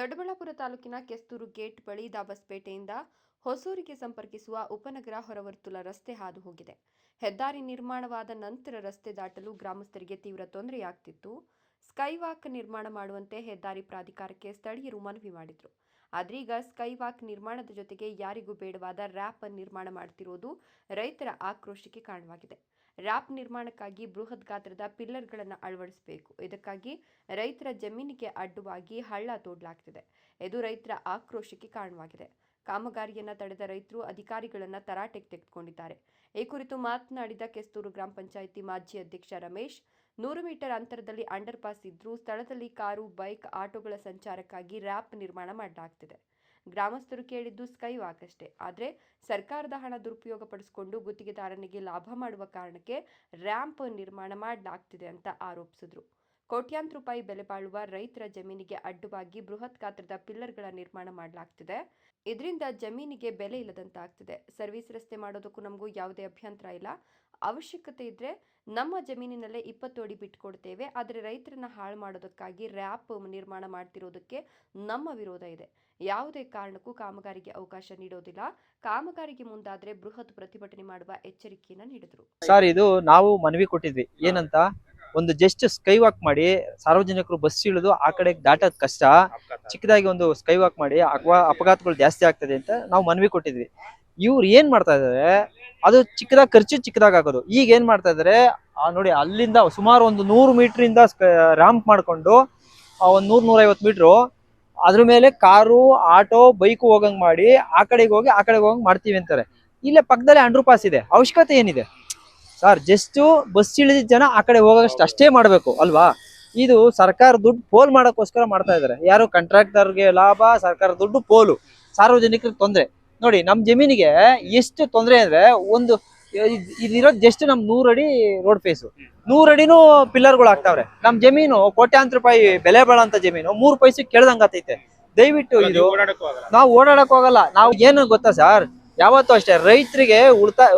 ದೊಡ್ಡಬಳ್ಳಾಪುರ ತಾಲೂಕಿನ ಕೆಸ್ತೂರು ಗೇಟ್ ಬಳಿ ದಾಬಸ್ಪೇಟೆಯಿಂದ ಹೊಸೂರಿಗೆ ಸಂಪರ್ಕಿಸುವ ಉಪನಗರ ಹೊರವರ್ತುಲ ರಸ್ತೆ ಹಾದು ಹೋಗಿದೆ. ಹೆದ್ದಾರಿ ನಿರ್ಮಾಣವಾದ ನಂತರ ರಸ್ತೆ ದಾಟಲು ಗ್ರಾಮಸ್ಥರಿಗೆ ತೀವ್ರ ತೊಂದರೆಯಾಗ್ತಿತ್ತು. ಸ್ಕೈವಾಕ್ ನಿರ್ಮಾಣ ಮಾಡುವಂತೆ ಹೆದ್ದಾರಿ ಪ್ರಾಧಿಕಾರಕ್ಕೆ ಸ್ಥಳೀಯರು ಮನವಿ ಮಾಡಿದ್ರು. ಆದ್ರೀಗ ಸ್ಕೈವಾಕ್ ನಿರ್ಮಾಣದ ಜೊತೆಗೆ ಯಾರಿಗೂ ಬೇಡವಾದ ರ್ಯಾಪ್ ನಿರ್ಮಾಣ ಮಾಡ್ತಿರೋದು ರೈತರ ಆಕ್ರೋಶಕ್ಕೆ ಕಾರಣವಾಗಿದೆ. ರ್ಯಾಪ್ ನಿರ್ಮಾಣಕ್ಕಾಗಿ ಬೃಹತ್ ಗಾತ್ರದ ಪಿಲ್ಲರ್ಗಳನ್ನು ಅಳವಡಿಸಬೇಕು. ಇದಕ್ಕಾಗಿ ರೈತರ ಜಮೀನಿಗೆ ಅಡ್ಡವಾಗಿ ಹಳ್ಳ ತೋಡಲಾಗ್ತಿದೆ. ಇದು ರೈತರ ಆಕ್ರೋಶಕ್ಕೆ ಕಾರಣವಾಗಿದೆ. ಕಾಮಗಾರಿಯನ್ನ ತಡೆದ ರೈತರು ಅಧಿಕಾರಿಗಳನ್ನ ತರಾಟೆಗೆ ತೆಗೆದುಕೊಂಡಿದ್ದಾರೆ. ಈ ಕುರಿತು ಮಾತನಾಡಿದ ಕೆಸ್ತೂರು ಗ್ರಾಮ ಪಂಚಾಯಿತಿ ಮಾಜಿ ಅಧ್ಯಕ್ಷ ರಮೇಶ್ ನೂರು ಮೀಟರ್ ಅಂತರದಲ್ಲಿ ಅಂಡರ್ ಪಾಸ್ ಇದ್ರೂ ಸ್ಥಳದಲ್ಲಿ ಕಾರು, ಬೈಕ್, ಆಟೋಗಳ ಸಂಚಾರಕ್ಕಾಗಿ ರ್ಯಾಪ್ ನಿರ್ಮಾಣ ಮಾಡಲಾಗ್ತಿದೆ. ಗ್ರಾಮಸ್ಥರು ಕೇಳಿದ್ದು ಸ್ಕೈ ವಾಕ್ ಅಷ್ಟೇ. ಆದರೆ ಸರ್ಕಾರದ ಹಣ ದುರುಪಯೋಗ ಪಡಿಸಿಕೊಂಡು ಗುತ್ತಿಗೆದಾರನಿಗೆ ಲಾಭ ಮಾಡುವ ಕಾರಣಕ್ಕೆ ರ್ಯಾಂಪ್ ನಿರ್ಮಾಣ ಮಾಡಲಾಗ್ತಿದೆ ಅಂತ ಆರೋಪಿಸಿದ್ರು. ಕೋಟ್ಯಾಂತರ ರೂಪಾಯಿ ಬೆಲೆ ಬಾಳುವ ರೈತರ ಜಮೀನಿಗೆ ಅಡ್ಡವಾಗಿ ಬೃಹತ್ ಗಾತ್ರದ ಪಿಲ್ಲರ್ಗಳ ನಿರ್ಮಾಣ ಮಾಡಲಾಗ್ತಿದೆ. ಇದರಿಂದ ಜಮೀನಿಗೆ ಬೆಲೆ ಇಲ್ಲದಂತಾಗ್ತಿದೆ. ಸರ್ವಿಸ್ ರಸ್ತೆ ಮಾಡೋದಕ್ಕೂ ನಮಗೂ ಯಾವುದೇ ಅಭ್ಯಂತರ ಇಲ್ಲ. ಅವಶ್ಯಕತೆ ಇದ್ರೆ ನಮ್ಮ ಜಮೀನಿನಲ್ಲೇ ಇಪ್ಪತ್ತು ಅಡಿ ಬಿಟ್ಕೊಡ್ತೇವೆ. ಆದರೆ ರೈತರನ್ನ ಹಾಳು ಮಾಡೋದಕ್ಕಾಗಿ ರ್ಯಾಪ್ ನಿರ್ಮಾಣ ಮಾಡ್ತಿರೋದಕ್ಕೆ ನಮ್ಮ ವಿರೋಧ ಇದೆ. ಯಾವುದೇ ಕಾರಣಕ್ಕೂ ಕಾಮಗಾರಿಗೆ ಅವಕಾಶ ನೀಡೋದಿಲ್ಲ. ಕಾಮಗಾರಿಗೆ ಮುಂದಾದ್ರೆ ಬೃಹತ್ ಪ್ರತಿಭಟನೆ ಮಾಡುವ ಎಚ್ಚರಿಕೆಯನ್ನ ನೀಡಿದರು. ಸರ್, ಇದು ನಾವು ಮನವಿ ಕೊಟ್ಟಿದ್ವಿ. ಏನಂತ? ಒಂದು ಜಸ್ಟ್ ಸ್ಕೈ ವಾಕ್ ಮಾಡಿ ಸಾರ್ವಜನಿಕರು ಬಸ್ ಇಳಿದು ಆ ಕಡೆ ದಾಟೋದ್ ಕಷ್ಟ. ಚಿಕ್ಕದಾಗಿ ಒಂದು ಸ್ಕೈ ವಾಕ್ ಮಾಡಿ ಅಪಘಾ- ಅಪಘಾತಗಳು ಜಾಸ್ತಿ ಆಗ್ತದೆ ಅಂತ ನಾವು ಮನವಿ ಕೊಟ್ಟಿದ್ವಿ. ಇವ್ರು ಏನ್ ಮಾಡ್ತಾ ಇದಾರೆ ಅದು ಚಿಕ್ಕದಾಗಿ ಖರ್ಚು ಚಿಕ್ಕದಾಗ ಆಗೋದು. ಈಗ ಏನ್ ಮಾಡ್ತಾ ಇದಾರೆ ನೋಡಿ ಅಲ್ಲಿಂದ ಸುಮಾರು ಒಂದು ನೂರು ಮೀಟರ್ ಇಂದ ರ್ಯಾಂಪ್ ಮಾಡ್ಕೊಂಡು ಆ ಒಂದ್ ನೂರ್ ನೂರೈವತ್ತು ಮೀಟ್ರು ಅದ್ರ ಮೇಲೆ ಕಾರು ಆಟೋ ಬೈಕ್ ಹೋಗಂಗ್ ಮಾಡಿ ಆ ಕಡೆಗೆ ಹೋಗಿ ಆ ಕಡೆಗೆ ಹೋಗಂಗ್ ಮಾಡ್ತೀವಿ ಅಂತಾರೆ. ಇಲ್ಲೇ ಪಕ್ಕದಲ್ಲೇ ಅಂಡರ್ ಪಾಸ್ ಇದೆ. ಅವಶ್ಯಕತೆ ಏನಿದೆ? ಸರ್ ಜಸ್ಟ್ ಬಸ್ ಇಳಿದ ಜನ ಆ ಕಡೆ ಹೋಗೋಷ್ಟು ಅಷ್ಟೇ ಮಾಡಬೇಕು ಅಲ್ವಾ? ಇದು ಸರ್ಕಾರ ದುಡ್ಡು ಪೋಲ್ ಮಾಡೋಕ್ಕೋಸ್ಕರ ಮಾಡ್ತಾ ಇದಾರೆ. ಯಾರು ಕಾಂಟ್ರಾಕ್ಟರ್ಗೆ ಲಾಭ ಸರ್ಕಾರ ದುಡ್ಡು ಪೋಲು ಸಾರ್ವಜನಿಕರಿಗೆ ತೊಂದರೆ. ನೋಡಿ ನಮ್ಮ ಜಮೀನಿಗೆ ಎಷ್ಟು ತೊಂದರೆ ಅಂದ್ರೆ ಒಂದು ಇದಿರೋ ಇದಿರೋದು ಜಸ್ಟ್ ನಮ್ ನೂರಡಿ ರೋಡ್ ಫೇಸು ನೂರಡಿನೂ ಪಿಲ್ಲರ್ಗಳು ಆಗ್ತಾವ್ರೆ. ನಮ್ ಜಮೀನು ಕೋಟ್ಯಾಂತರ ರೂಪಾಯಿ ಬೆಲೆ ಬಾಳಂತ ಜಮೀನು ಮೂರು ಪೈಸೆ ಕೇಳ್ದಂಗಾತೈತೆ. ದಯವಿಟ್ಟು ಇದು ನಾವು ಓಡಾಡಕ್ ಹೋಗಲ್ಲ ನಾವು ಏನು ಗೊತ್ತಾ ಸರ್ ಯಾವತ್ತೂ ಅಷ್ಟೇ ರೈತರಿಗೆ ಉಳಿತಾಯ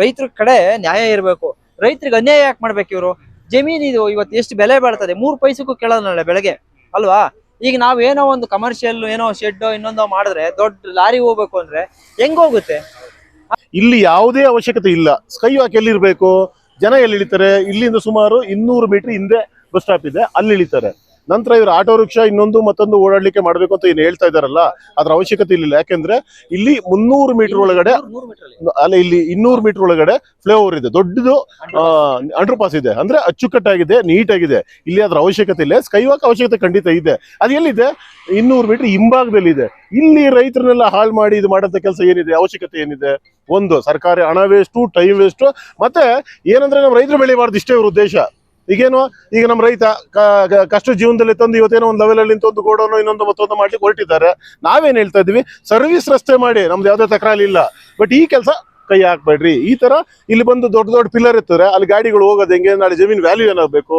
ರೈತರ ಕಡೆ ನ್ಯಾಯ ಇರಬೇಕು. ರೈತರಿಗೆ ಅನ್ಯಾಯ ಯಾಕೆ ಮಾಡ್ಬೇಕು ಇವರು? ಜಮೀನ್ ಇದು ಇವತ್ತು ಎಷ್ಟು ಬೆಲೆ ಬಾಳ್ತದೆ ಮೂರು ಪೈಸಕ್ಕೂ ಕೇಳೋದಲ್ಲ ಬೆಳಗ್ಗೆ. ಅಲ್ವಾ? ಈಗ ನಾವ್ ಏನೋ ಒಂದು ಕಮರ್ಷಿಯಲ್ ಏನೋ ಶೆಡ್ ಇನ್ನೊಂದೋ ಮಾಡಿದ್ರೆ ದೊಡ್ಡ ಲಾರಿ ಹೋಗ್ಬೇಕು ಅಂದ್ರೆ ಹೆಂಗ್ ಹೋಗುತ್ತೆ? ಇಲ್ಲಿ ಯಾವುದೇ ಅವಶ್ಯಕತೆ ಇಲ್ಲ. ಸ್ಕೈ ವಾಕ್ ಎಲ್ಲಿರ್ಬೇಕು? ಜನ ಎಲ್ಲಿ ಇಳಿತಾರೆ ಇಲ್ಲಿಂದ ಸುಮಾರು ಇನ್ನೂರು ಮೀಟರ್ ಹಿಂದೆ ಬಸ್ ಸ್ಟಾಪ್ ಇದೆ. ಅಲ್ಲಿ ಇಳಿತಾರೆ. ನಂತರ ಇವರು ಆಟೋ ರಿಕ್ಷಾ ಇನ್ನೊಂದು ಮತ್ತೊಂದು ಓಡಾಡ್ಲಿಕ್ಕೆ ಮಾಡಬೇಕು ಅಂತ ಏನು ಹೇಳ್ತಾ ಇದಾರಲ್ಲ ಅದ್ರ ಅವಶ್ಯಕತೆ ಇಲ್ಲ ಯಾಕೆಂದ್ರೆ ಇಲ್ಲಿ ಮುನ್ನೂರು ಮೀಟರ್ ಒಳಗಡೆ ಅಲ್ಲ. ಇಲ್ಲಿ ಇನ್ನೂರು ಮೀಟರ್ ಒಳಗಡೆ ಫ್ಲೈಓವರ್ ಇದೆ. ದೊಡ್ಡದು ಅಂಡರ್ ಪಾಸ್ ಇದೆ. ಅಂದ್ರೆ ಅಚ್ಚುಕಟ್ಟಾಗಿದೆ ನೀಟಾಗಿದೆ. ಇಲ್ಲಿ ಅದ್ರ ಅವಶ್ಯಕತೆ ಇಲ್ಲ. ಸ್ಕೈವಾಕ್ ಅವಶ್ಯಕತೆ ಖಂಡಿತ ಇದೆ. ಅದು ಎಲ್ಲಿದೆ? ಇನ್ನೂರು ಮೀಟರ್ ಹಿಂಭಾಗದಲ್ಲಿ ಇದೆ ಇಲ್ಲಿ ರೈತರನ್ನೆಲ್ಲ ಹಾಳು ಮಾಡಿ ಇದು ಮಾಡೋಂಥ ಕೆಲಸ ಏನಿದೆ? ಅವಶ್ಯಕತೆ ಏನಿದೆ? ಒಂದು ಸರ್ಕಾರಿ ಹಣ ವೇಸ್ಟು ಟೈಮ್ ವೇಸ್ಟು ಮತ್ತೆ ಏನಂದ್ರೆ ನಮ್ಮ ರೈತರು ಬೆಳಿಬಾರ್ದು. ಇಷ್ಟೇ ಇವ್ರ ಉದ್ದೇಶ. ಈಗೇನು, ಈಗ ನಮ್ಮ ರೈತ ಕಷ್ಟ ಜೀವನದಲ್ಲಿ ತಂದು ಇವತ್ತೇನೋ ಒಂದು ಲೆವೆಲ್ ಅಲ್ಲಿ ಒಂದು ಗೋಡೋನು ಇನ್ನೊಂದು ಮತ್ತೊಂದು ಮಾಡ್ಲಿಕ್ಕೆ ಹೊರಟಿದ್ದಾರೆ. ನಾವೇನ್ ಹೇಳ್ತಾ ಇದೀವಿ ಸರ್ವಿಸ್ ರಸ್ತೆ ಮಾಡಿ, ನಮ್ದು ಯಾವುದೇ ತಕರಾರಿಲ್ಲ ಬಟ್ ಈ ಕೆಲಸ ಕೈ ಹಾಕ್ಬೇಡ್ರಿ. ಈ ತರ ಇಲ್ಲಿ ಬಂದು ದೊಡ್ಡ ದೊಡ್ಡ ಪಿಲ್ಲರ್ ಇರ್ತಾರೆ ಅಲ್ಲಿ ಗಾಡಿಗಳು ಹೋಗೋದು ಹೆಂಗೆ, ನಾಳೆ ಜಮೀನ್ ವ್ಯಾಲ್ಯೂ ಏನಾಗಬೇಕು?